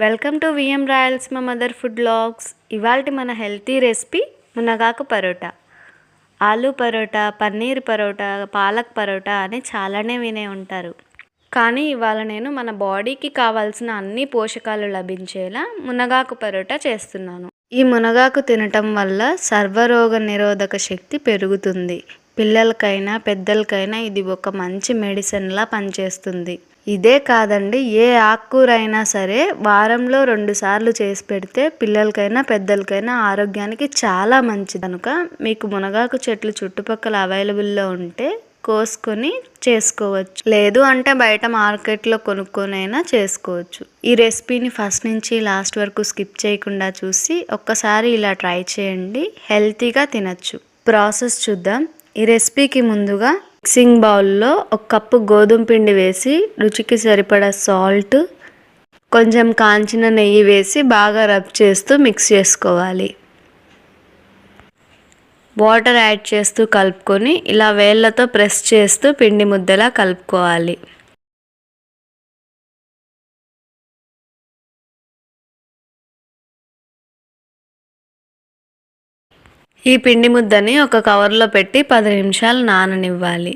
Welcome to VM royals మా mother food blogs. ఇవాళ మన హెల్తీ రెసిపీ మునగాకు పరోటా. ఆలు పరోటా పన్నీర్ పరోటా పాలక్ పరోటా అని చాలానే వినే ఉంటారు. కానీ ఇవాళ నేను మన బాడీకి కావాల్సిన అన్ని పోషకాలు లభించేలా మునగాకు పరోటా చేస్తున్నాను. ఈ మునగాకు తినటం వల్ల సర్వరోగ నిరోధక శక్తి పెరుగుతుంది. పిల్లలకైనా పెద్దలకైనా ఇది ఒక మంచి మెడిసిన్లా పనిచేస్తుంది. ఇదే కాదండి ఏ ఆకుకూర అయినా సరే వారంలో రెండు సార్లు చేసి పెడితే పిల్లలకైనా పెద్దలకైనా ఆరోగ్యానికి చాలా మంచిది. కనుక మీకు మునగాకు చెట్లు చుట్టుపక్కల అవైలబుల్లో ఉంటే కోసుకొని చేసుకోవచ్చు. లేదు అంటే బయట మార్కెట్లో కొనుక్కొనైనా చేసుకోవచ్చు. ఈ రెసిపీని ఫస్ట్ నుంచి లాస్ట్ వరకు స్కిప్ చేయకుండా చూసి ఒక్కసారి ఇలా ట్రై చేయండి. హెల్తీగా తినచ్చు. ప్రాసెస్ చూద్దాం. ఈ రెసిపీకి ముందుగా మిక్సింగ్ బౌల్లో ఒక కప్పు గోధుమ పిండి వేసి రుచికి సరిపడా సాల్ట్ కొంచెం కాంచిన నెయ్యి వేసి బాగా రబ్ చేస్తూ మిక్స్ చేసుకోవాలి. వాటర్ యాడ్ చేస్తూ కలుపుకొని ఇలా వేళ్ళతో ప్రెస్ చేస్తూ పిండి ముద్దలా కలుపుకోవాలి. ఈ పిండి ముద్దని ఒక కవర్లో పెట్టి పది నిమిషాలు నాననివ్వాలి.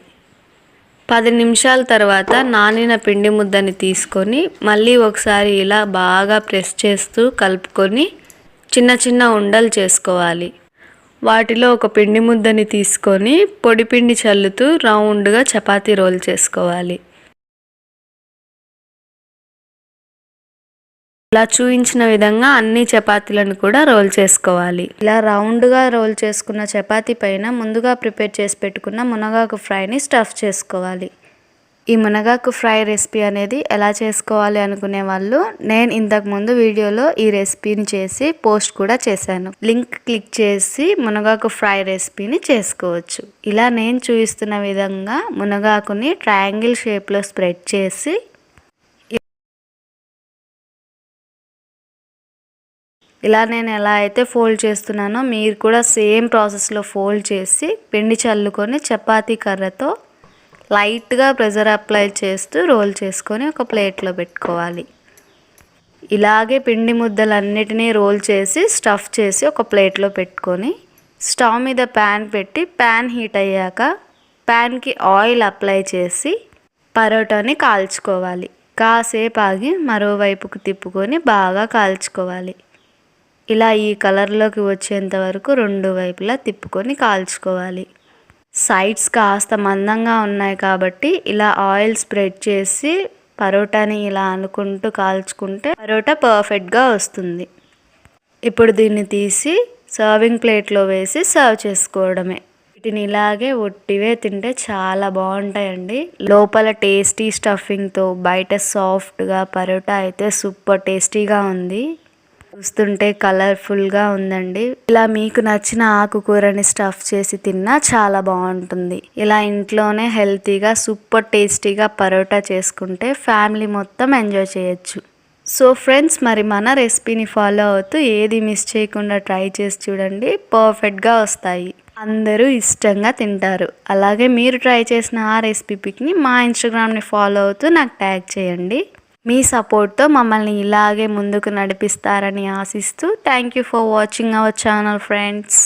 పది నిమిషాల తర్వాత నానిన పిండి ముద్దని తీసుకొని మళ్ళీ ఒకసారి ఇలా బాగా ప్రెస్ చేస్తూ కలుపుకొని చిన్న చిన్న ఉండలు చేసుకోవాలి. వాటిలో ఒక పిండి ముద్దని తీసుకొని పొడి పిండి చల్లుతూ రౌండ్గా చపాతీ రోల్ చేసుకోవాలి. ఇలా చూపించిన విధంగా అన్ని చపాతీలను కూడా రోల్ చేసుకోవాలి. ఇలా రౌండ్గా రోల్ చేసుకున్న చపాతీ పైన ముందుగా ప్రిపేర్ చేసి పెట్టుకున్న మునగాకు ఫ్రైని స్టఫ్ చేసుకోవాలి. ఈ మునగాకు ఫ్రై రెసిపీ అనేది ఎలా చేసుకోవాలి అనుకునే వాళ్ళు నేను ఇంతకు ముందు వీడియోలో ఈ రెసిపీని చేసి పోస్ట్ కూడా చేశాను. లింక్ క్లిక్ చేసి మునగాకు ఫ్రై రెసిపీని చేసుకోవచ్చు. ఇలా నేను చూపిస్తున్న విధంగా మునగాకుని ట్రయాంగిల్ షేప్లో స్ప్రెడ్ చేసి ఇలా నేను ఎలా అయితే ఫోల్డ్ చేస్తున్నానో మీరు కూడా సేమ్ ప్రాసెస్లో ఫోల్డ్ చేసి పిండి చల్లుకొని చపాతీ కర్రతో లైట్గా ప్రెజర్ అప్లై చేస్తూ రోల్ చేసుకొని ఒక ప్లేట్లో పెట్టుకోవాలి. ఇలాగే పిండి ముద్దలన్నిటినీ రోల్ చేసి స్టఫ్ చేసి ఒక ప్లేట్లో పెట్టుకొని స్టవ్ మీద ప్యాన్ పెట్టి ప్యాన్ హీట్ అయ్యాక ప్యాన్కి ఆయిల్ అప్లై చేసి పరోటాని కాల్చుకోవాలి. కాసేపు ఆగి మరోవైపుకు తిప్పుకొని బాగా కాల్చుకోవాలి. ఇలా ఈ కలర్లోకి వచ్చేంత వరకు రెండు వైపులా తిప్పుకొని కాల్చుకోవాలి. సైడ్స్ కాస్త మందంగా ఉన్నాయి కాబట్టి ఇలా ఆయిల్ స్ప్రెడ్ చేసి పరోటాని ఇలా అనుకుంటూ కాల్చుకుంటే పరోటా పర్ఫెక్ట్గా వస్తుంది. ఇప్పుడు దీన్ని తీసి సర్వింగ్ ప్లేట్లో వేసి సర్వ్ చేసుకోవడమే. వీటిని ఇలాగే ఒట్టివే తింటే చాలా బాగుంటాయండి. లోపల టేస్టీ స్టఫింగ్తో బయట సాఫ్ట్గా పరోటా అయితే సూపర్ టేస్టీగా ఉంది. చూస్తుంటే కలర్ఫుల్గా ఉందండి. ఇలా మీకు నచ్చిన ఆకుకూరని స్టఫ్ చేసి తిన్నా చాలా బాగుంటుంది. ఇలా ఇంట్లోనే హెల్తీగా సూపర్ టేస్టీగా పరోటా చేసుకుంటే ఫ్యామిలీ మొత్తం ఎంజాయ్ చేయొచ్చు. సో ఫ్రెండ్స్ మరి మన రెసిపీని ఫాలో అవుతూ ఏది మిస్ చేయకుండా ట్రై చేసి చూడండి. పర్ఫెక్ట్గా వస్తాయి. అందరూ ఇష్టంగా తింటారు. అలాగే మీరు ట్రై చేసిన ఆ రెసిపీ పిక్ని మా ఇన్స్టాగ్రామ్ని ఫాలో అవుతూ నాకు ట్యాగ్ చేయండి. మీ సపోర్ట్తో మమ్మల్ని ఇలాగే ముందుకు నడిపిస్తారని ఆశిస్తూ thank you for watching our channel friends.